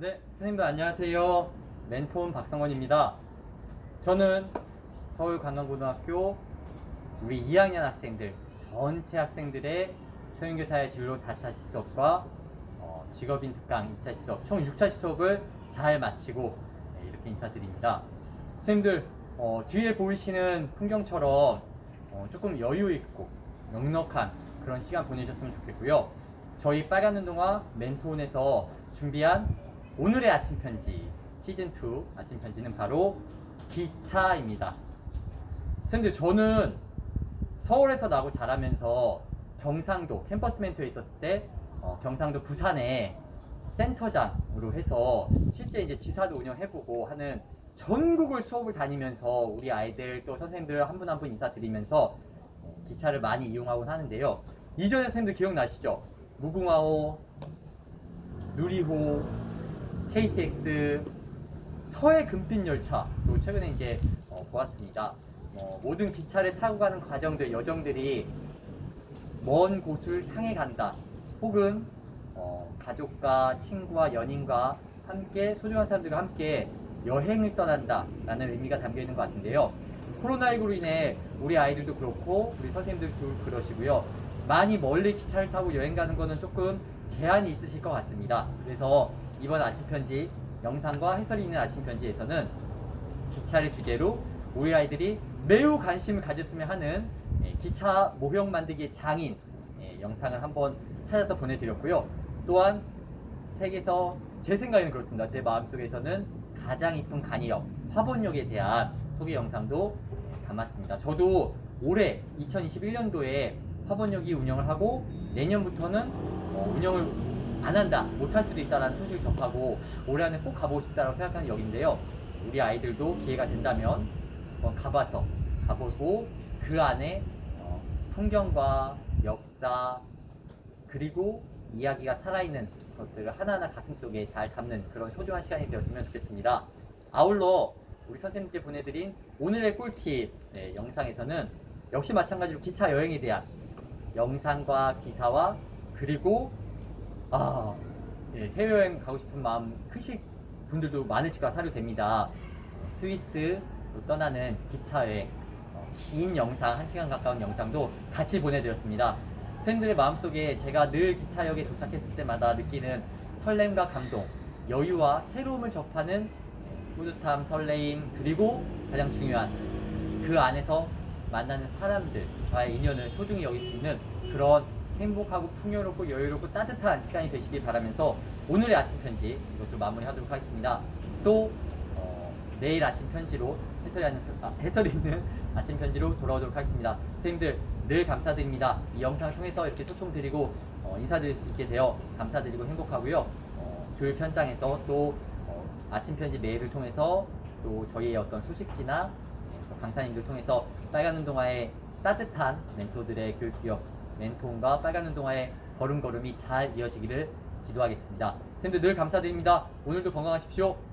네, 선생님들 안녕하세요. 멘토는 박성원입니다. 저는 서울관광고등학교 우리 2학년 학생들, 전체 학생들의 초연교사의 진로 4차 시수업과 어, 직업인 특강 2차 시수업, 총 6차 시수업을 잘 마치고 네, 이렇게 인사드립니다. 선생님들, 어, 뒤에 보이시는 풍경처럼 어, 조금 여유 있고 넉넉한 그런 시간 보내셨으면 좋겠고요. 저희 빨간 운동화 멘토온에서 준비한 오늘의 아침 편지 시즌 2 아침 편지는 바로 기차입니다. 선생님들 저는 서울에서 나고 자라면서 경상도 캠퍼스 멘토에 있었을 때 어, 경상도 부산에 센터장으로 해서 실제 이제 지사도 운영해보고 하는 전국을 수업을 다니면서 우리 아이들 또 선생님들 한 분 한 분 인사드리면서 어, 기차를 많이 이용하곤 하는데요. 이전에 선생님들 기억나시죠? 무궁화호, 누리호, KTX, 서해 금빛 열차도 최근에 이제 어, 보았습니다. 어, 모든 기차를 타고 가는 과정들, 여정들이 먼 곳을 향해 간다. 혹은 어, 가족과 친구와 연인과 함께 소중한 사람들과 함께 여행을 떠난다라는 의미가 담겨 있는 것 같은데요. 코로나19로 인해 우리 아이들도 그렇고 우리 선생님들도 그러시고요. 많이 멀리 기차를 타고 여행 가는 거는 조금 제한이 있으실 것 같습니다. 그래서 이번 아침 편지 영상과 해설이 있는 아침 편지에서는 기차를 주제로 우리 아이들이 매우 관심을 가졌으면 하는 예, 기차 모형 만들기 장인 예, 영상을 한번 찾아서 보내드렸고요. 또한 세계에서 제 생각에는 그렇습니다. 제 마음속에서는 가장 이쁜 간이역 화본역에 대한 소개 영상도 담았습니다. 저도 올해 2021년도에 화본역이 운영을 하고 내년부터는 어, 운영을 안 한다, 못 할 수도 있다라는 소식을 접하고 올해 안에 꼭 가보고 싶다라고 생각하는 역인데요. 우리 아이들도 기회가 된다면 한번 가봐서 가보고 그 안에 어, 풍경과 역사 그리고 이야기가 살아있는 것들을 하나하나 가슴속에 잘 담는 그런 소중한 시간이 되었으면 좋겠습니다. 아울러 우리 선생님께 보내드린 오늘의 꿀팁 네, 영상에서는 역시 마찬가지로 기차 여행에 대한 영상과 기사와 그리고 아 예, 해외여행 가고 싶은 마음 크실 분들도 많으실까 사료됩니다. 스위스로 떠나는 기차 여행 어, 긴 영상 1시간 가까운 영상도 같이 보내드렸습니다. 선생님들의 마음속에 제가 늘 기차역에 도착했을 때마다 느끼는 설렘과 감동, 여유와 새로움을 접하는 뿌듯함, 설레임, 그리고 가장 중요한 그 안에서 만나는 사람들과의 인연을 소중히 여길 수 있는 그런 행복하고 풍요롭고 여유롭고 따뜻한 시간이 되시길 바라면서 오늘의 아침 편지 이것으로 마무리하도록 하겠습니다. 또 어, 내일 아침 편지로 해설이, 하는, 아, 해설이 있는 아침 편지로 돌아오도록 하겠습니다. 선생님들 늘 감사드립니다. 이 영상을 통해서 이렇게 소통드리고 어, 인사드릴 수 있게 되어 감사드리고 행복하고요. 어, 교육 현장에서 또 어, 아침 편지 메일을 통해서 또 저희의 어떤 소식지나 강사님들 통해서 빨간 운동화의 따뜻한 멘토들의 교육 기업 멘토온과 빨간 운동화의 걸음걸음이 잘 이어지기를 기도하겠습니다. 선생님들 늘 감사드립니다. 오늘도 건강하십시오.